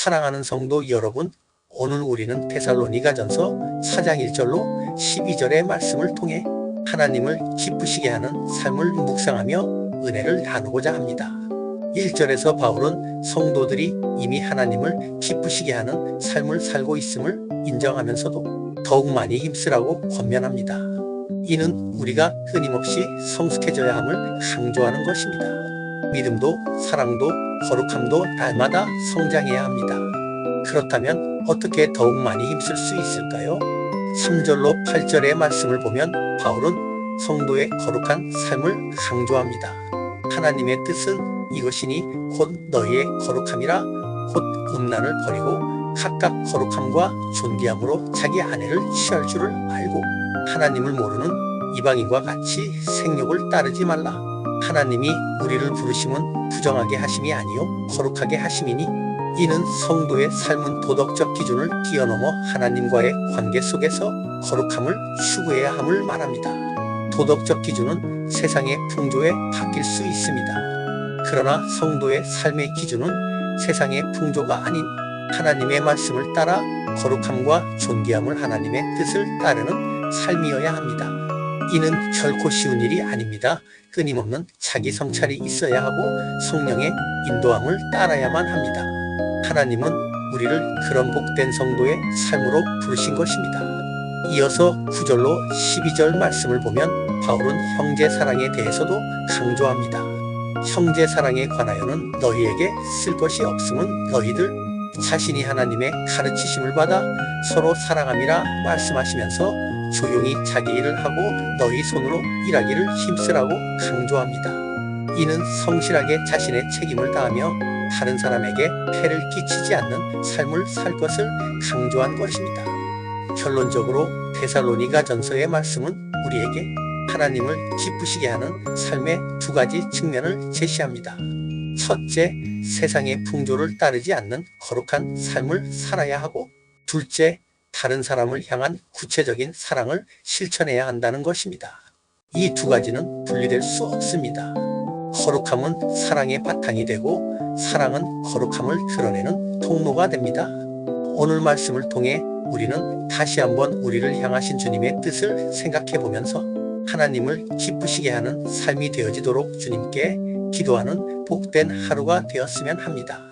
사랑하는 성도 여러분, 오늘 우리는 테살로니가전서 4장 1절로 12절의 말씀을 통해 하나님을 기쁘시게 하는 삶을 묵상하며 은혜를 나누고자 합니다. 1절에서 바울은 성도들이 이미 하나님을 기쁘시게 하는 삶을 살고 있음을 인정하면서도 더욱 많이 힘쓰라고 권면합니다. 이는 우리가 끊임없이 성숙해져야 함을 강조하는 것입니다. 믿음도 사랑도 거룩함도 날마다 성장해야 합니다. 그렇다면 어떻게 더욱 많이 힘쓸 수 있을까요? 3절로 8절의 말씀을 보면 바울은 성도의 거룩한 삶을 강조합니다. 하나님의 뜻은 이것이니 곧 너희의 거룩함이라 곧 음란을 버리고 각각 거룩함과 존귀함으로 자기 아내를 취할 줄을 알고 하나님을 모르는 이방인과 같이 생욕을 따르지 말라. 하나님이 우리를 부르심은 부정하게 하심이 아니요 거룩하게 하심이니 이는 성도의 삶은 도덕적 기준을 뛰어넘어 하나님과의 관계 속에서 거룩함을 추구해야 함을 말합니다. 도덕적 기준은 세상의 풍조에 바뀔 수 있습니다. 그러나 성도의 삶의 기준은 세상의 풍조가 아닌 하나님의 말씀을 따라 거룩함과 존귀함을 하나님의 뜻을 따르는 삶이어야 합니다. 이는 결코 쉬운 일이 아닙니다. 끊임없는 자기 성찰이 있어야 하고 성령의 인도함을 따라야만 합니다. 하나님은 우리를 그런 복된 성도의 삶으로 부르신 것입니다. 이어서 9절로 12절 말씀을 보면 바울은 형제 사랑에 대해서도 강조합니다. 형제 사랑에 관하여는 너희에게 쓸 것이 없음은 너희들 자신이 하나님의 가르치심을 받아 서로 사랑함이라 말씀하시면서 조용히 자기 일을 하고 너희 손으로 일하기를 힘쓰라고 강조합니다. 이는 성실하게 자신의 책임을 다하며 다른 사람에게 폐를 끼치지 않는 삶을 살 것을 강조한 것입니다. 결론적으로 데살로니가 전서의 말씀은 우리에게 하나님을 기쁘시게 하는 삶의 두 가지 측면을 제시합니다. 첫째, 세상의 풍조를 따르지 않는 거룩한 삶을 살아야 하고, 둘째, 다른 사람을 향한 구체적인 사랑을 실천해야 한다는 것입니다. 이 두 가지는 분리될 수 없습니다. 거룩함은 사랑의 바탕이 되고, 사랑은 거룩함을 드러내는 통로가 됩니다. 오늘 말씀을 통해 우리는 다시 한번 우리를 향하신 주님의 뜻을 생각해 보면서 하나님을 기쁘시게 하는 삶이 되어지도록 주님께 기도하는 복된 하루가 되었으면 합니다.